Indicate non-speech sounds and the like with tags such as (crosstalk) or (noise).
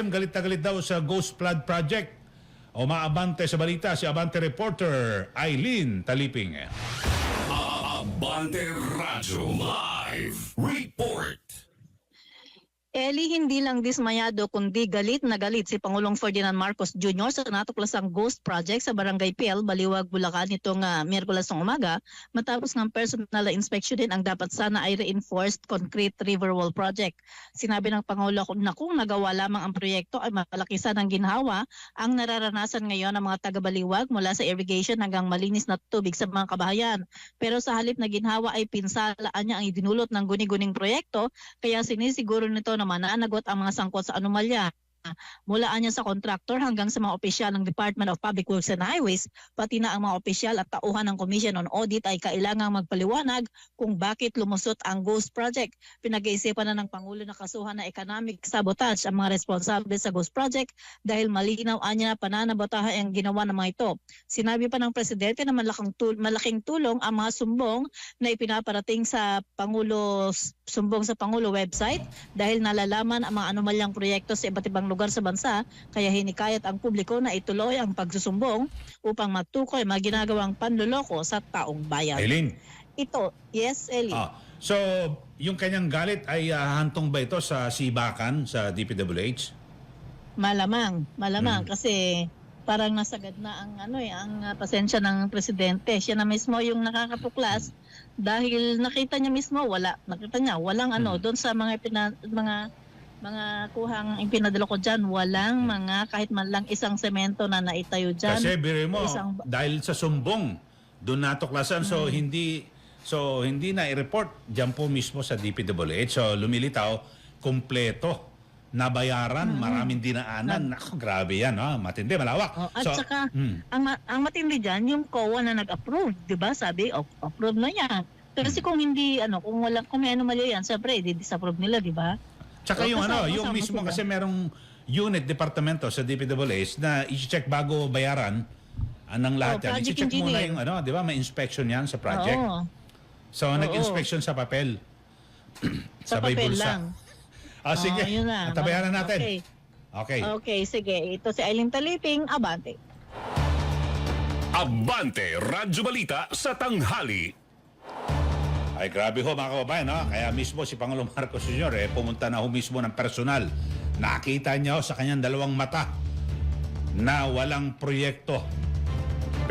BBM galit na galit daw sa Ghost Flood Project. O maabante sa balita si Abante reporter Eileen Taliping. Abante Radyo Live Report. Eli hindi lang dismayado kundi galit na galit si Pangulong Ferdinand Marcos Jr. sa natuklasang Ghost Project sa Barangay PL, Baliwag, Bulacan nitong uh, Miyerkules ng umaga matapos ng personal na inspection din ang dapat sana ay reinforced concrete river wall project. Sinabi ng Pangulo na kung nagawa lamang ang proyekto ay malaki sanang ginhawa ang nararanasan ngayon ng mga taga-Baliwag mula sa irrigation hanggang malinis na tubig sa mga kabahayan. Pero sa halip na ginhawa ay pinsalaan niya ang idinulot ng guni-guning proyekto kaya sinisiguro nito na mananagot ang mga sangkot sa anomalya. Mulaan niya sa kontraktor hanggang sa mga opisyal ng Department of Public Works and Highways, pati na ang mga opisyal at tauhan ng Commission on Audit ay kailangang magpaliwanag kung bakit lumusot ang Ghost Project. Pinag-iisipan na ng Pangulo na kasuhan na economic sabotage ang mga responsable sa Ghost Project dahil malinaw anya na pananabotahan ang ginawa ng mga ito. Sinabi pa ng Presidente na malaking, tul- malaking tulong ang mga sumbong na ipinaparating sa Pangulo sumbong sa Pangulo website dahil nalalaman ang mga anomalyang proyekto sa iba't ibang lugar sa bansa kaya hinikayat ang publiko na ituloy ang pagsusumbong upang matukoy mga ginagawang panloloko sa taong bayan. Eileen, Ito, yes, Eli. ah, so yung kanyang galit ay ah, hantong ba ito sa sibakan sa DPWH? Malamang, malamang Mm. kasi parang nasagad na ang ano eh, ang uh, pasensya ng presidente. Siya na mismo yung nakakatuklas dahil nakita niya mismo wala, nakita niya walang ano Mm. doon sa mga pina, mga mga kuhang ipinadala ko diyan, walang mga kahit man lang isang semento na naitayo diyan. Kasi biro mo, isang dahil sa sumbong, doon natuklasan. So Mm. hindi so hindi na i-report diyan po mismo sa DPWH. So lumilitaw, kumpleto, nabayaran, maraming dinaanan. Nako, grabe yan. Ha? Matindi, malawak. Mm. Oh, at so, saka, mm, ang, ma- ang matindi dyan, yung COA na nag-approve, di ba? Sabi, oh, approve na yan. Kasi Hmm. kung hindi, ano, kung walang, kung may anomalya yan, siyempre, di-disapprove nila, di ba? Tsaka yung ano, yung mismo sila. kasi merong unit departamento sa DPWH na i-check bago bayaran ah, ng lahat Oh, yan. I-check muna yung ano, di ba? May inspection yan sa project. Oo. So, Oo. nag-inspection sa papel. (clears throat) Sa Sabay papel bulsa. lang. (laughs) Ah, sige. Oh, yun na. Tabayaran natin. Okay. Okay. Okay, sige. Ito si Eileen Taliping, Abante. Abante Radyo Balita sa tanghali. Ay grabe ho mga kababayan, no? kaya mismo si Pangulong Marcos Sr. Eh, pumunta na ho mismo ng personal. Nakita niya ho sa kanyang dalawang mata na walang proyekto